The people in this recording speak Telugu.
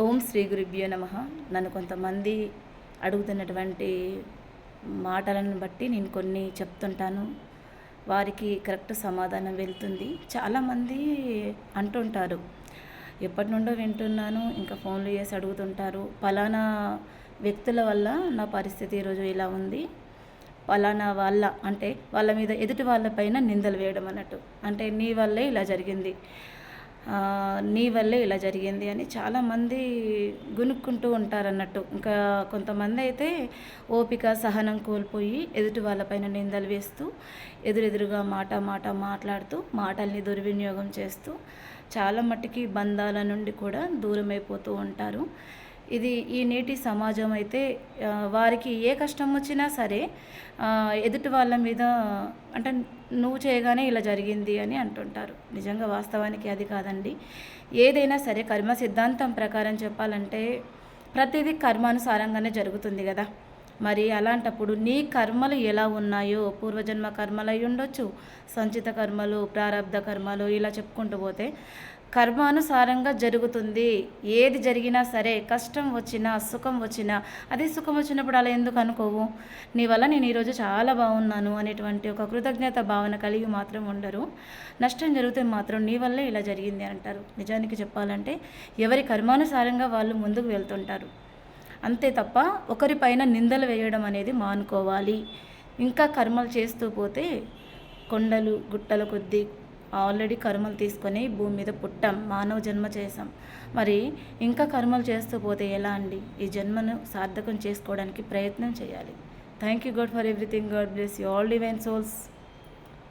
ఓం శ్రీ గురుభ్యో నమ. నన్ను కొంతమంది అడుగుతున్నటువంటి మాటలను బట్టి నేను కొన్ని చెప్తుంటాను. వారికి కరెక్ట్ సమాధానం వెళ్తుంది. చాలామంది అంటుంటారు. ఎప్పటి నుండో వింటున్నాను ఇంకా ఫోన్లు చేసి అడుగుతుంటారు. పలానా వ్యక్తుల వల్ల నా పరిస్థితి ఈరోజు ఇలా ఉంది. పలానా వాళ్ళ అంటే వాళ్ళ మీద ఎదుటి వాళ్ళపైన నిందలు వేయడం అన్నట్టు. అంటే నీ వల్లే ఇలా జరిగింది. నీ వల్లే ఇలా జరిగింది అని చాలామంది గునుక్కుంటూ ఉంటారు అన్నట్టు ఇంకా కొంతమంది అయితే ఓపిక సహనం కోల్పోయి ఎదుటి వాళ్ళపైన నిందలు వేస్తూ ఎదురెదురుగా మాట మాట మాట్లాడుతూ మాటల్ని దుర్వినియోగం చేస్తూ చాలా మట్టుకి బంధాల నుండి కూడా దూరం అయిపోతూ ఉంటారు. ఇది ఈ నేటి సమాజం అయితే వారికి ఏ కష్టం వచ్చినా సరే ఎదుటి వాళ్ళ మీద అంటే నువ్వు చేయగానే ఇలా జరిగింది అని అంటుంటారు. నిజంగా వాస్తవానికి అది కాదండి. ఏదైనా సరే కర్మ సిద్ధాంతం ప్రకారం చెప్పాలంటే ప్రతిదీ కర్మానుసారంగానే జరుగుతుంది కదా. మరి అలాంటప్పుడు నీ కర్మలు ఎలా ఉన్నాయో పూర్వజన్మ కర్మలు అయి ఉండొచ్చు సంచిత కర్మలు ప్రారంధ కర్మలు ఇలా చెప్పుకుంటూ పోతే కర్మానుసారంగా జరుగుతుంది. ఏది జరిగినా సరే కష్టం వచ్చినా సుఖం వచ్చినా అదే సుఖం వచ్చినప్పుడు అలా ఎందుకు అనుకోవు? నీ వల్ల నేను ఈరోజు చాలా బాగున్నాను అనేటువంటి ఒక కృతజ్ఞత భావన కలిగి మాత్రం ఉండరు. నష్టం జరిగితే మాత్రం నీ వల్లే ఇలా జరిగింది అంటారు. నిజానికి చెప్పాలంటే ఎవరి కర్మానుసారంగా వాళ్ళు ముందుకు వెళ్తుంటారు. అంతే తప్ప ఒకరిపైన నిందలు వేయడం అనేది మానుకోవాలి. ఇంకా కర్మలు చేస్తూ పోతే కొండలు గుట్టల కొద్దీ ఆల్రెడీ కర్మలు తీసుకొని భూమి మీద పుట్టాం మానవ జన్మ చేసాం మరి ఇంకా కర్మలు చేస్తూ పోతే ఎలా అండి? ఈ జన్మను సార్థకం చేసుకోవడానికి ప్రయత్నం చేయాలి. Thank you God for everything God bless you all divine souls